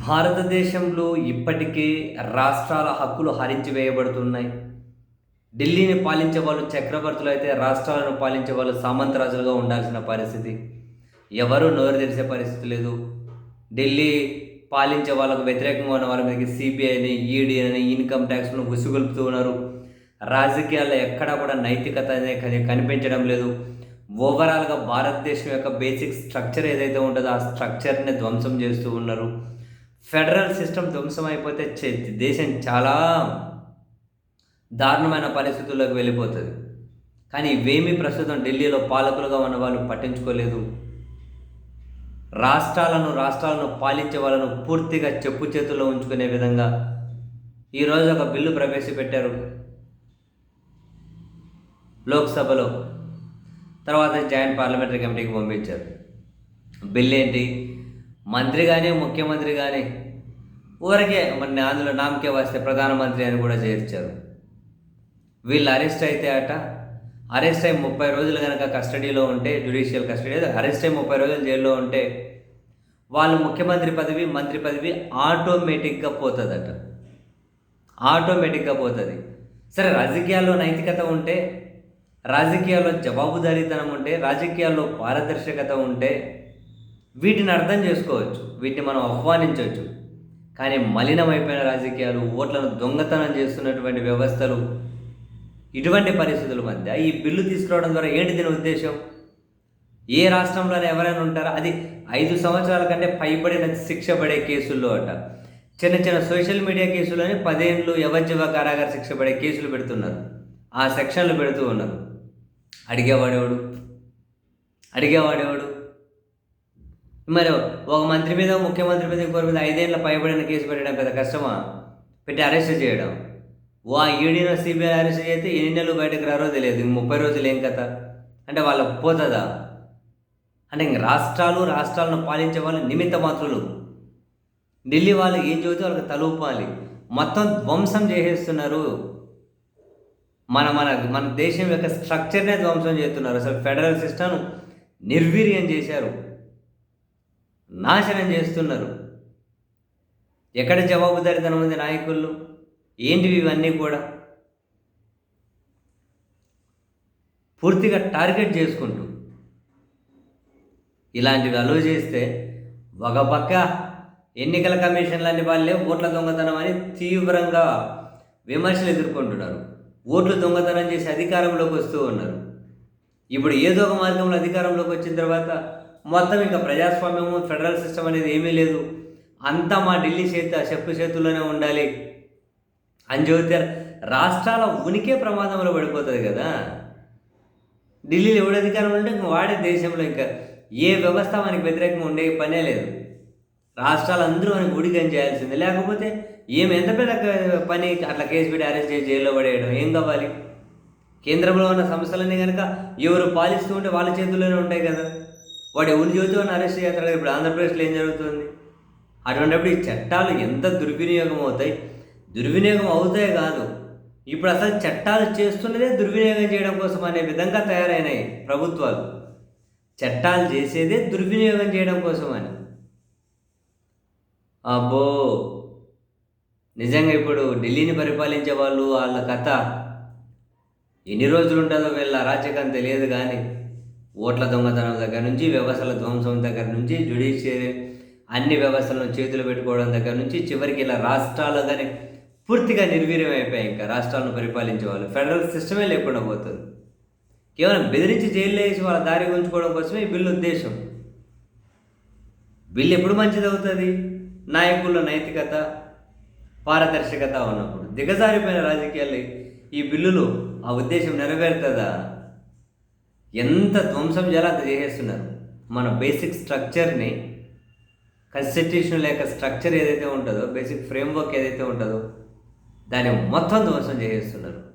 భారతదేశంలో ఇప్పటికే రాష్ట్రాల హక్కులు హరించి వేయబడుతున్నాయి ఢిల్లీని పాలించే వాళ్ళు చక్రవర్తులు అయితే రాష్ట్రాలను పాలించే వాళ్ళు సామంతరాజులుగా ఉండాల్సిన పరిస్థితి. ఎవరు నోరు తెలిసే పరిస్థితి లేదు. ఢిల్లీ పాలించే వాళ్ళకు వ్యతిరేకంగా ఉన్న వాళ్ళ మీదకి సిబిఐని ఈడీ అని ఇన్కమ్ ట్యాక్స్ను ఉసుగొలుపుతూ ఉన్నారు. రాజకీయాల్లో ఎక్కడా కూడా నైతికత అనేది కనిపించడం లేదు. ఓవరాల్గా భారతదేశం యొక్క బేసిక్ స్ట్రక్చర్ ఏదైతే ఉంటుందో ఆ స్ట్రక్చర్ని ధ్వంసం చేస్తూ ఉన్నారు. ఫెడరల్ సిస్టమ్ ధ్వంసం అయిపోతే చే- దేశం చాలా దారుణమైన పరిస్థితుల్లోకి వెళ్ళిపోతుంది. కానీ ఇవేమీ ప్రస్తుతం ఢిల్లీలో పాలకులుగా ఉన్న వాళ్ళు పట్టించుకోలేదు. రాష్ట్రాలను రాష్ట్రాలను పాలించే వాళ్ళను పూర్తిగా చెప్పు చేతుల్లో ఉంచుకునే విధంగా ఈరోజు ఒక బిల్లు ప్రవేశపెట్టారు లోక్సభలో. తర్వాత జాయింట్ పార్లమెంటరీ కమిటీకి పంపించారు. బిల్ ఏంటి మంత్రి కానీ ముఖ్యమంత్రి కానీ ఊరికే మరి అందులో నామకే వస్తే ప్రధానమంత్రి అని కూడా చేర్చారు. వీళ్ళు అరెస్ట్ అయితే అట. అరెస్ట్ అయి ముప్పై రోజులు కనుక కస్టడీలో ఉంటే జ్యుడిషియల్ కస్టడీ అరెస్ట్ అయి ముప్పై రోజులు జైల్లో ఉంటే వాళ్ళు ముఖ్యమంత్రి పదవి మంత్రి పదవి ఆటోమేటిక్గా పోతుందట. ఆటోమేటిక్గా పోతుంది. సరే రాజకీయాల్లో నైతికత ఉంటే రాజకీయాల్లో జవాబుదారీతనం ఉంటే రాజకీయాల్లో పారదర్శకత ఉంటే వీటిని అర్థం చేసుకోవచ్చు వీటిని మనం ఆహ్వానించవచ్చు. కానీ మలినమైపోయిన రాజకీయాలు ఓట్లను దొంగతనం చేస్తున్నటువంటి వ్యవస్థలు ఇటువంటి పరిస్థితుల మధ్య ఈ బిల్లు తీసుకురావడం ద్వారా ఏంటి దీని ఉద్దేశం? ఏ రాష్ట్రంలోనే ఎవరైనా ఉంటారో? అది ఐదు సంవత్సరాల కంటే పైబడిన శిక్ష పడే కేసుల్లో అట. చిన్న చిన్న సోషల్ మీడియా కేసులోనే పదేళ్ళు యవజ్జీవ కారాగార శిక్ష పడే కేసులు పెడుతున్నారు. ఆ సెక్షన్లు పెడుతూ ఉన్నారు. అడిగేవాడేవాడు? అడిగేవాడేవాడు? మరి ఒక మంత్రి మీద ముఖ్యమంత్రి మీద ఇంకోరి మీద ఐదేళ్ళ పైబడిన కేసు పెట్టడం పెద్ద కష్టమా? పెట్టి అరెస్ట్ చేయడం. వా ఆ సిబిఐ అరెస్ట్ చేస్తే ఎన్ని నెలలు బయటకు రారో తెలియదు. ఇంక ముప్పై రోజులు ఏం కథ? అంటే వాళ్ళకు పోతుందా? అంటే ఇంక రాష్ట్రాలు రాష్ట్రాలను పాలించే వాళ్ళు నిమిత్త మాత్రులు. ఢిల్లీ వాళ్ళు ఏం చదివితే వాళ్ళకి తలూపాలి. మొత్తం ధ్వంసం చేసేస్తున్నారు. మన మన మన దేశం యొక్క స్ట్రక్చర్నే ధ్వంసం చేస్తున్నారు. అసలు ఫెడరల్ సిస్టమ్ నిర్వీర్యం చేశారు. నాశనం చేస్తున్నారు. ఎక్కడ జవాబుదారీతనం ఉంది నాయకులు ఏంటివి ఇవన్నీ కూడా? పూర్తిగా టార్గెట్ చేసుకుంటూ. ఇలాంటివి అలో చేస్తే ఒక పక్క ఎన్నికల కమిషన్ లాంటి వాళ్ళే ఓట్ల దొంగతనం అని తీవ్రంగా విమర్శలు ఎదుర్కొంటున్నారు. ఓట్లు దొంగతనం చేసి అధికారంలోకి వస్తూ ఉన్నారు. ఇప్పుడు ఏదో ఒక మార్గంలో అధికారంలోకి వచ్చిన తర్వాత మొత్తం ఇంకా ప్రజాస్వామ్యము ఫెడరల్ సిస్టమ్ అనేది ఏమీ లేదు. అంతా మా ఢిల్లీ చేతి చెప్పు చేతుల్లోనే ఉండాలి. అని చెబితే రాష్ట్రాల ఉనికే ప్రమాదంలో పడిపోతుంది కదా. ఢిల్లీలో ఎవడు అధికారం ఉంటే ఇంక వాడే దేశంలో ఇంకా ఏ వ్యవస్థ మనకి వ్యతిరేకంగా ఉండే పనే లేదు. రాష్ట్రాలు అందరూ మనకి గుడికం చేయాల్సిందే లేకపోతే ఏమి ఎంత పెద్ద పని అట్లా కేసు పెట్టి అరెస్ట్ చేసి జైల్లో పడేయడం? ఏం కావాలి? కేంద్రంలో ఉన్న సంస్థలన్నీ కనుక ఎవరు పాలిస్తూ ఉంటే వాళ్ళ చేతుల్లోనే ఉంటాయి కదా. వాడు ఎవరు చెబుతూ అరెస్ట్ చేస్తాడు ఇప్పుడు ఆంధ్రప్రదేశ్లో ఏం జరుగుతుంది? అటువంటిప్పుడు ఈ చట్టాలు ఎంత దుర్వినియోగం అవుతాయి? దుర్వినియోగం అవుతాయి కాదు. ఇప్పుడు అసలు చట్టాలు చేస్తున్నదే దుర్వినియోగం చేయడం కోసం అనే విధంగా తయారైనాయి ప్రభుత్వాలు. చట్టాలు చేసేదే దుర్వినియోగం చేయడం కోసం అని. అబ్బో! నిజంగా ఇప్పుడు ఢిల్లీని పరిపాలించే వాళ్ళు వాళ్ళ కథ ఎన్ని రోజులు ఉంటుందో వీళ్ళ అరాచకం తెలియదు కానీ ఓట్ల దొంగతనం దగ్గర నుంచి వ్యవస్థల ధ్వంసం దగ్గర నుంచి జ్యుడిషియరీ అన్ని వ్యవస్థలను చేతులు పెట్టుకోవడం దగ్గర నుంచి చివరికి ఇలా రాష్ట్రాలు కానీ పూర్తిగా నిర్వీర్యం అయిపోయాయి. ఇంకా రాష్ట్రాలను పరిపాలించే వాళ్ళు. ఫెడరల్ సిస్టమే లేకుండా పోతుంది. కేవలం బెదిరించి జైల్లో వేసి వాళ్ళ దారి ఉంచుకోవడం కోసమే ఈ బిల్లు ఉద్దేశం. బిల్లు ఎప్పుడు మంచిది అవుతుంది నాయకుల్లో నైతికత పారదర్శకత ఉన్నప్పుడు. దిగజారిపోయిన రాజకీయాలు ఈ బిల్లులు ఆ ఉద్దేశం నెరవేరుతుందా? ఎంత ధ్వంసం చేయాలో అంత చేసేస్తున్నారు. మన బేసిక్ స్ట్రక్చర్ని కాన్స్టిట్యూషన్ లేక స్ట్రక్చర్ ఏదైతే ఉంటుందో బేసిక్ ఫ్రేమ్వర్క్ ఏదైతే ఉంటుందో దాన్ని మొత్తం ధ్వంసం చేసేస్తున్నారు.